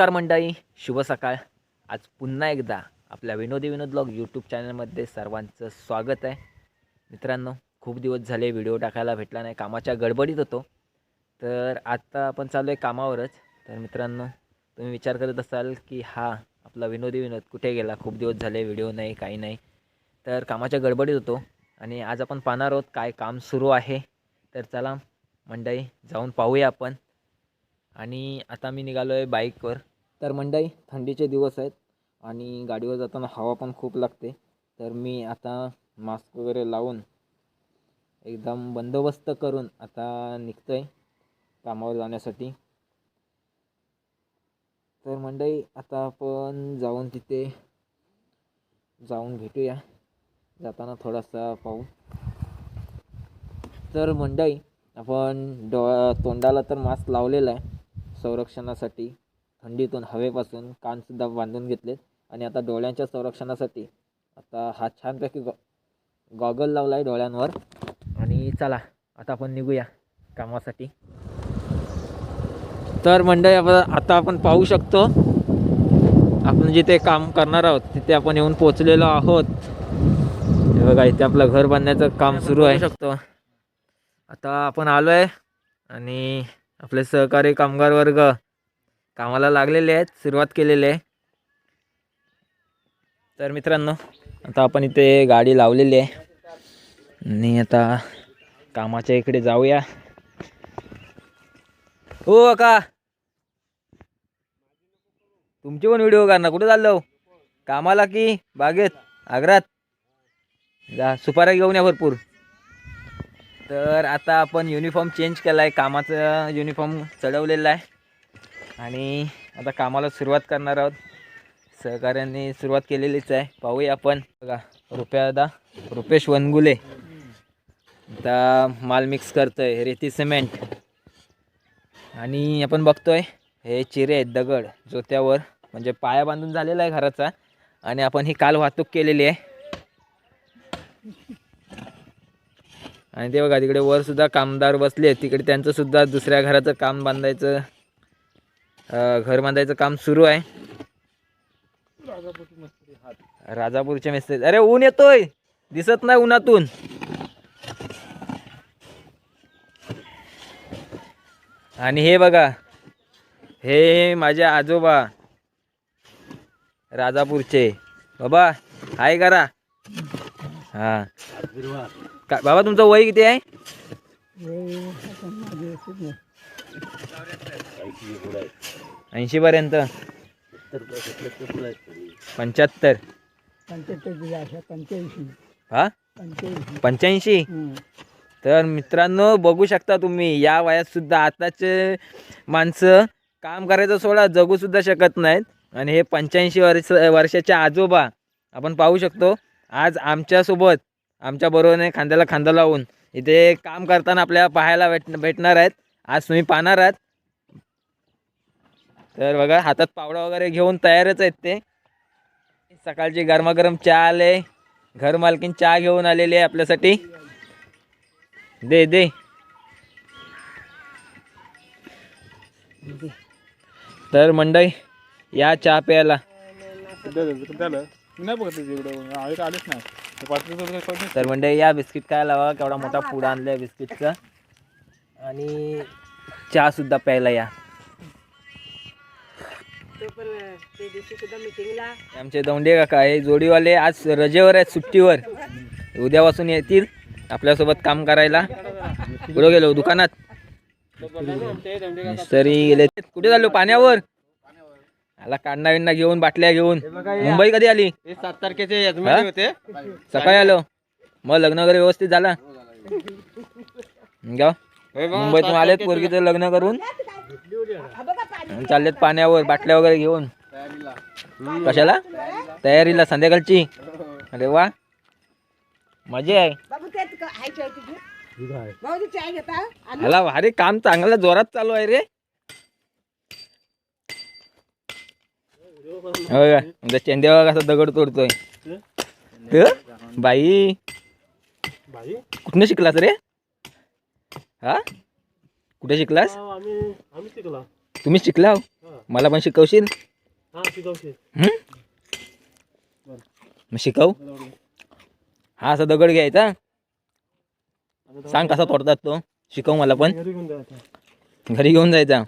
नमस्कार मंडळी शुभ सकाळ. आज पुन्हा एकदा आपल्या विनोदी विनोद ब्लॉग यूट्यूब चॅनलमध्ये सर्वांचं स्वागत आहे. मित्रांनो खूप दिवस झाले व्हिडिओ टाकायला भेटला नाही कामाच्या गडबडीत होतो. तर आत्ता आपण चालू आहे कामावरच. तर मित्रांनो तुम्ही विचार करत असाल की हा आपला विनोदी विनोद कुठे गेला? खूप दिवस झाले व्हिडिओ नाही काही नाही. तर कामाच्या गडबडीत होतो आणि आज आपण पाहणार आहोत काय काम सुरू आहे. तर चला मंडळी जाऊन पाहूया आपण. आणि आता मी निघालो आहे बाईकवर. तर मंडई थंडीचे दिवस आहेत आणि गाडीवर जाताना हवा पण खूप लागते. तर मी आता मास्क वगैरे लावून एकदम बंदोबस्त करून आता निघतो आहे कामावर जाण्यासाठी. तर मंडई आता आपण जाऊन तिथे जाऊन भेटूया. जाताना थोडासा पाहू. तर मंडई आपण डो तोंडाला तर मास्क लावलेला आहे संरक्षणासाठी. थंडीतून हवेपासून कानसुद्धा बांधून घेतलेत. आणि आता डोळ्यांच्या संरक्षणासाठी आता हा छानपैकी गॉ गॉगल लावला आहे डोळ्यांवर. आणि चला आता आपण निघूया कामासाठी. तर मंडळी आता आपण पाहू शकतो आपण जिथे काम करणार आहोत तिथे आपण येऊन पोचलेलो आहोत. हे बघा इथे आपलं घर बांधण्याचं काम सुरू आहे. शकतो. आता आपण आलो आहे आणि आपले सहकारी कामगार वर्ग कामाला लागलेले आहेत सुरुवात केलेली आहे. तर मित्रांनो आता आपण इथे गाडी लावलेली आहे. आणि आता कामाच्या इकडे जाऊया. हो का तुमचे पण व्हिडिओ करणार कुठे चाललो? कामाला की बागेत आग्रात? जा सुपाऱ्या घेऊन या भरपूर. तर आता आपण युनिफॉर्म चेंज केला आहे कामाचा युनिफॉर्म चढवलेला आहे. आणि आता कामाला सुरुवात करणार आहोत. सहकार्यांनी सुरुवात केलेलीच आहे. पाहूया आपण. बघा रुपयादा रुपेश वनगुले. आता माल मिक्स करतोय. रेती सिमेंट आणि आपण बघतोय हे चिरे आहेत दगड जोत्यावर. म्हणजे पाया बांधून झालेला आहे घराचा. आणि आपण ही काल वाहतूक केलेली आहे. आणि ते बघा तिकडे वर सुद्धा कामदार बसले तिकडे त्यांचं सुद्धा दुसऱ्या घराचं काम बांधायचं घर बांधायचं काम सुरू आहे. राजापूरच्या मिस्त्री. अरे ऊन येतोय. दिसत नाही उन्हातून. आणि हे बघा हे माझे आजोबा राजापूरचे. बाबा हाय करा. हा. का बाबा तुमचं वय किती आहे? ऐंशी पर्यंत पंच्याहत्तर. हा? पंच्याऐंशी? तर मित्रांनो बघू शकता तुम्ही या वयात सुद्धा आताचे माणसं काम करायचं सोडा जगू सुद्धा शकत नाहीत. आणि हे पंच्याऐंशी वर्ष वर्षाचे आजोबा आपण पाहू शकतो. आज आमच्यासोबत आमच्या बरोबरने खांद्याला खांदा लावून इथे काम करताना आपल्याला पाहायला भेट भेटणार आहेत. आज तुम्ही पाहणार आहात. तर बघा हातात पावडा वगैरे घेऊन तयारच आहेत ते. सकाळची गरमागरम चहा आले. घर मालकीन चहा घेऊन आलेली आहे आपल्यासाठी. दे दे. तर मंडई या चहा प्यायला. तर मंडई या बिस्किट काय लावा? केवढा मोठा पुडा आणलाय बिस्किटचा. आणि चहा सुद्धा प्यायला या. आमचे दौंडे काका हे जोडीवाले आज रजेवर आहेत सुट्टीवर. उद्यापासून येतील आपल्यासोबत काम करायला. कुठं गेलो दुकानात. मिस्त्री गेले. कुठे झालो पाण्यावर? आला कांडा विंडा घेऊन बाटल्या घेऊन. मुंबई कधी आली? हे सात तारखेचे हा? यजमानी होते. सकाळी आलो. मग लग्न वगैरे व्यवस्थित झाला? गाव मुंबईतून आलेत पोरगीचं लग्न करून. चाललेत पाण्यावर बाटल्या वगैरे घेऊन. कशाला? तयारीला संध्याकाळची. अरे वा. मजा आहे. भारी काम चांगलं जोरात चालू आहे रे. होय का? कसा दगड तोडतोय. ह? बाई. बाई? कुठनं शिकलास रे? हा? कुठे शिकलास? शिकला. तुम्ही शिकला हो? मला पण शिकवशील? मग शिकव. हा असा दगड घ्यायचा. सांग कसा तोडतात तो. शिकव मला पण. घरी घेऊन जायचं.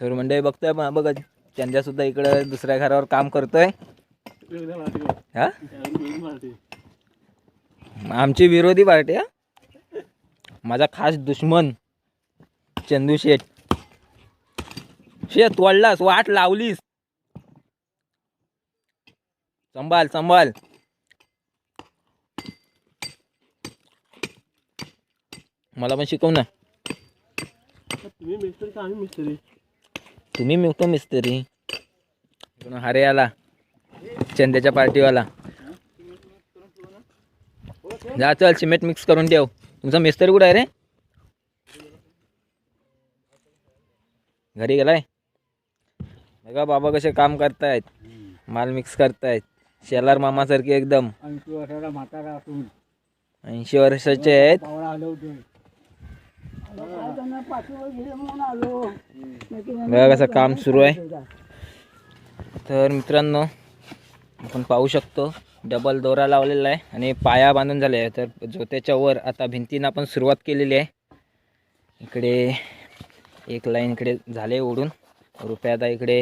तर मंडळी बघतोय बघा त्यांच्या सुद्धा इकडं दुसऱ्या घरावर काम करतोय. हा? आमची विरोधी पार्टी हा? माझा खास दुश्मन चंदू शेठ. शेत तोडलास वाट लावलीस. संभाल संभाल. मला पण शिकव ना. तुम्ही मिळतो मिस्त्री. हरे आला. चंद्याच्या पार्टीवाला. जा चल सिमेंट मिक्स करून ठेव. तुमचा मिस्त्री कुठं आहे रे? घरी गेलाय? बघा बाबा कसे काम करतायत. माल मिक्स करतायत. शेलार मामासारखे एकदम. ऐंशी वर्षाचे आहेत. बघा कसं काम सुरू आहे. तर मित्रांनो आपण पाहू शकतो डबल दोरा लावलेला आहे आणि पाया बांधून झाले आहे. तर जोत्याच्या वर आता भिंतीनं आपण सुरुवात केलेली आहे. इकडे एक लाईन इकडे झाले ओढून. रुपया आता इकडे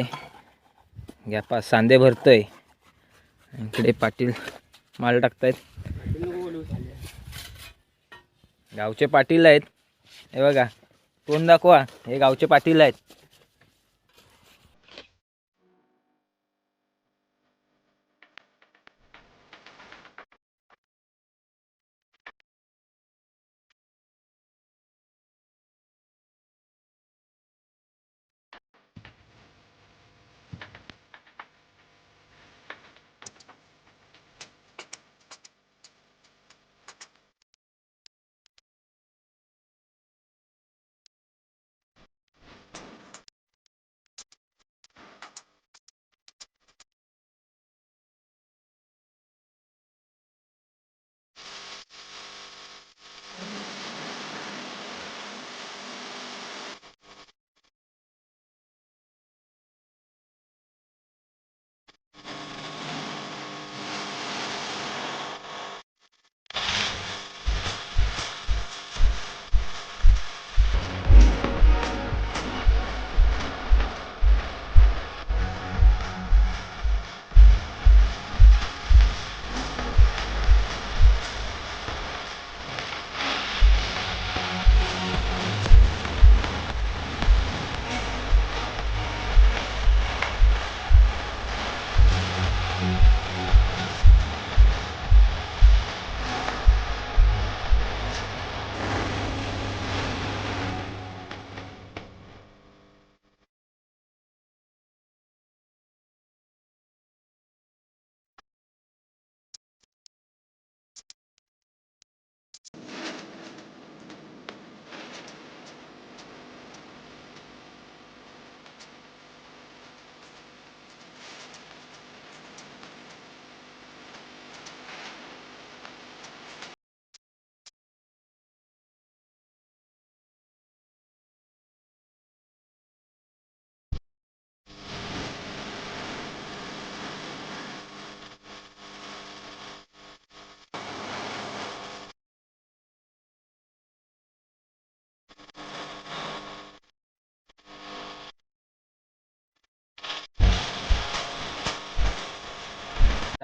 गॅपा सांदे आहे इकडे पाटील माल टाकतायत. गावचे पाटील आहेत. हे बघा तोंड दाखवा. हे गावचे पाटील आहेत.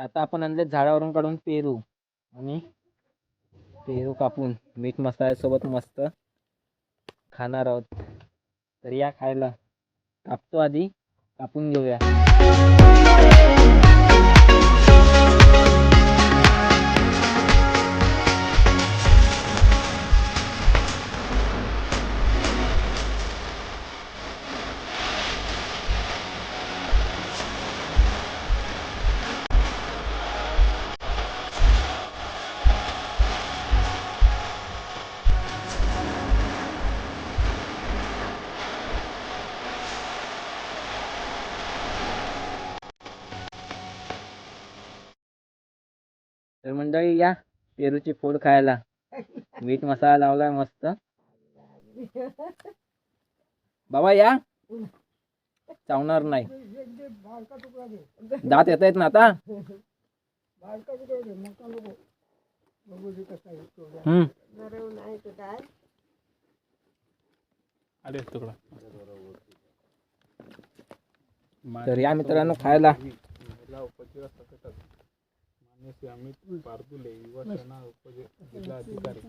आता आपण आणले झाडावरून काढून पेरू. आणि पेरू कापून मीठ मसाल्यासोबत मस्त खाणार आहोत. तर या खायला कापतो आधी कापून घेऊया. मंडळी या पेरूची फोड खायला. मीठ मसाला लावलाय मस्त. बाबा या. चावणार नाही. दात येत आहेत ना आता? हम्म. तुकडा. तर या मित्रांनो खायला.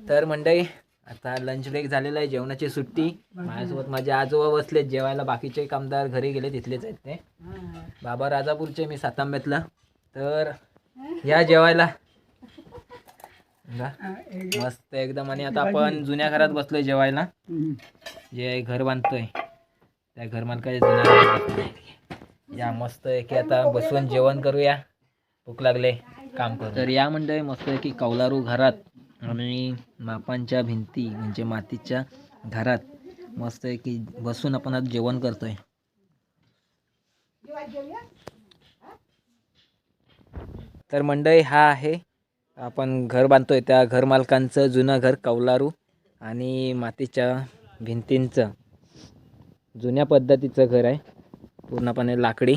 तर मंडळी आता लंच ब्रेक झालेला आहे जेवणाची सुट्टी. माझ्यासोबत माझे आजोबा बसलेत जेवायला. बाकीचे कामदार घरी गेले तिथलेच आहेत ते. बाबा राजापूरचे मी सातांब्यातला. तर या जेवायला. मस्त एकदम. आणि आता आपण जुन्या घरात बसलोय जेवायला. जे घर बांधतोय त्या घर मालकाच्या जुन्या या मस्त आहे की आता बसून जेवण करूया. भूक लागले. काम करू तर या मंडळी मस्त आहे की कौलारू घरात आणि मापांच्या भिंती म्हणजे मातीच्या घरात मस्त आहे की बसून आपण आज जेवण करतोय. तर मंडळी हा आहे आपण घर बांधतोय त्या घर मालकांचं जुनं घर कौलारू आणि मातीच्या भिंतींचं. जुन्या पद्धतीचं घर आहे पूर्णपणे लाकडी.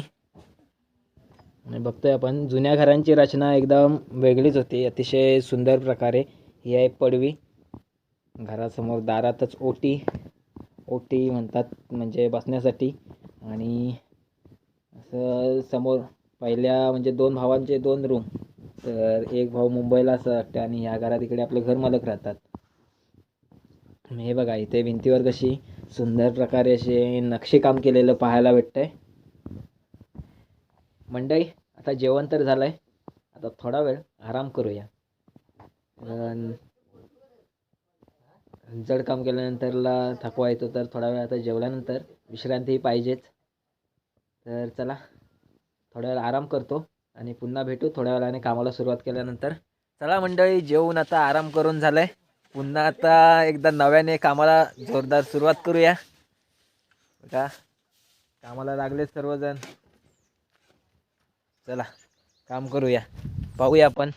आणि बघतोय आपण जुन्या घरांची रचना एकदम वेगळीच होती. अतिशय सुंदर प्रकारे ही आहे पडवी. घरासमोर दारातच ओटी ओटी म्हणतात म्हणजे बसण्यासाठी. आणि असं समोर पहिल्या म्हणजे दोन भावांचे दोन रूम तर एक भाऊ मुंबईला असं वाटतं आणि ह्या घरात इकडे आपले घर मालक राहतात. हे बघा इथे भिंतीवर कशी सुंदर प्रकारे असे नक्षीकाम केलेलं पाहायला भेटतंय. मंडळी आता जेवण तर झालं आहे आता थोडा वेळ आराम करूया. जड काम केल्यानंतरला थकवा येतो तर थोडा वेळ आता जेवल्यानंतर विश्रांतीही पाहिजेच. तर चला थोड्या वेळ आराम करतो आणि पुन्हा भेटू थोड्या वेळाने कामाला सुरुवात केल्यानंतर. चला मंडळी जेवून आता आराम करून झालंय. पुन्हा आता एकदा नव्याने कामाला जोरदार सुरुवात करूया. का कामाला लागले सर्वजण. चला काम करूया. पाहूया आपण.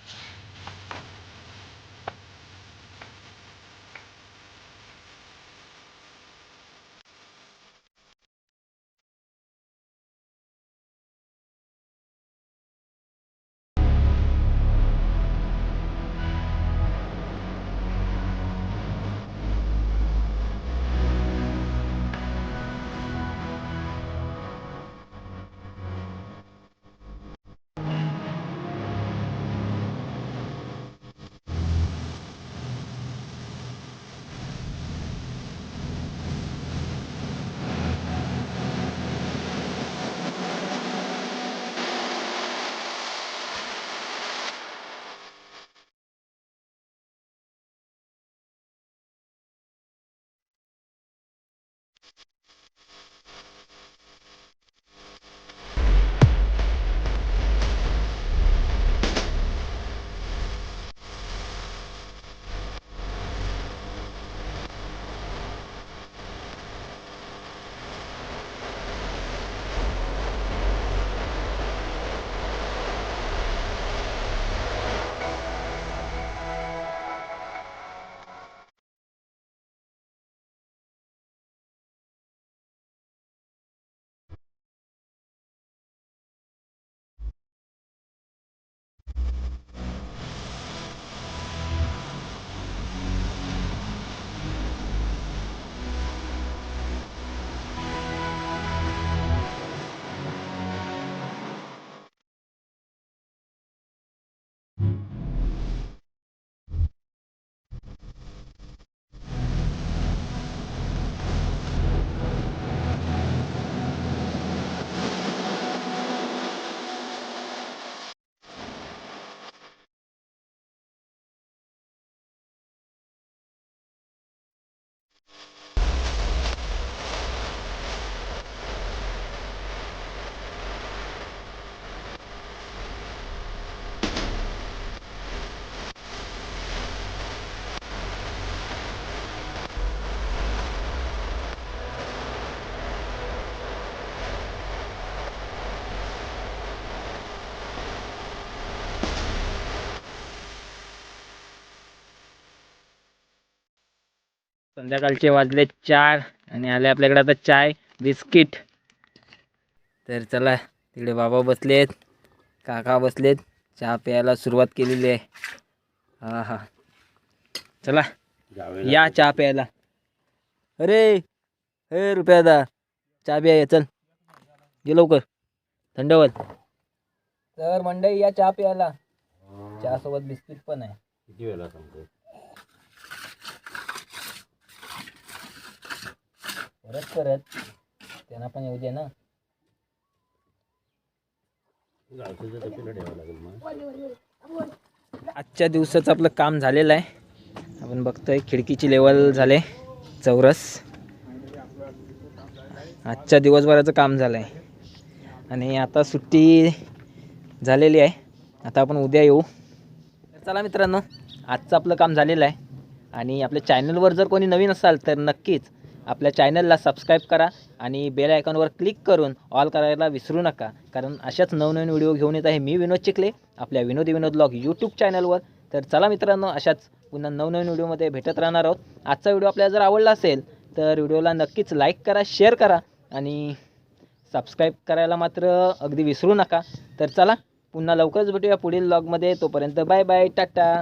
संध्याकाळचे वाजले चार आणि आले आपल्याकडे आता चाय बिस्किट. तर चला तिकडे बाबा बसलेत काका बसलेत चहा प्यायला सुरुवात केलेली आहे. हा हा. चला या चहा प्यायला. अरे हे रुपया दा चहा प्या ये, चल. ये लवकर थंड होत तर मंडई या चहा प्यायला. चहा सोबत बिस्किट पण आहे. किती वेळा सांगतो परत परत त्यांना पण येऊ दे ना. आजच्या दिवसाचं आपलं काम झालेलं आहे. आपण बघतोय खिडकीची लेवल झाले चौरस. आजच्या दिवसभराचं काम झालं आहे आणि आता सुट्टी झालेली आहे. आता आपण उद्या येऊ. चला मित्रांनो आजचं आपलं काम झालेलं आहे. आणि आपल्या चॅनलवर जर कोणी नवीन असाल तर नक्कीच आपल्या चॅनलला सबस्क्राईब करा आणि बेल आयकॉनवर क्लिक करून ऑल करायला विसरू नका. कारण अशाच नवनवीन व्हिडिओ घेऊन येत आहे मी विनोद चिखले आपल्या विनोदी विनोद ब्लॉग यूट्यूब चॅनलवर. तर चला मित्रांनो अशाच पुन्हा नवनवीन व्हिडिओमध्ये भेटत राहणार आहोत. आजचा व्हिडिओ आपल्याला जर आवडला असेल तर व्हिडिओला नक्कीच लाईक करा शेअर करा आणि सबस्क्राईब करायला मात्र अगदी विसरू नका. तर चला पुन्हा लवकरच भेटूया पुढील ब्लॉगमध्ये तोपर्यंत बाय बाय टाटा!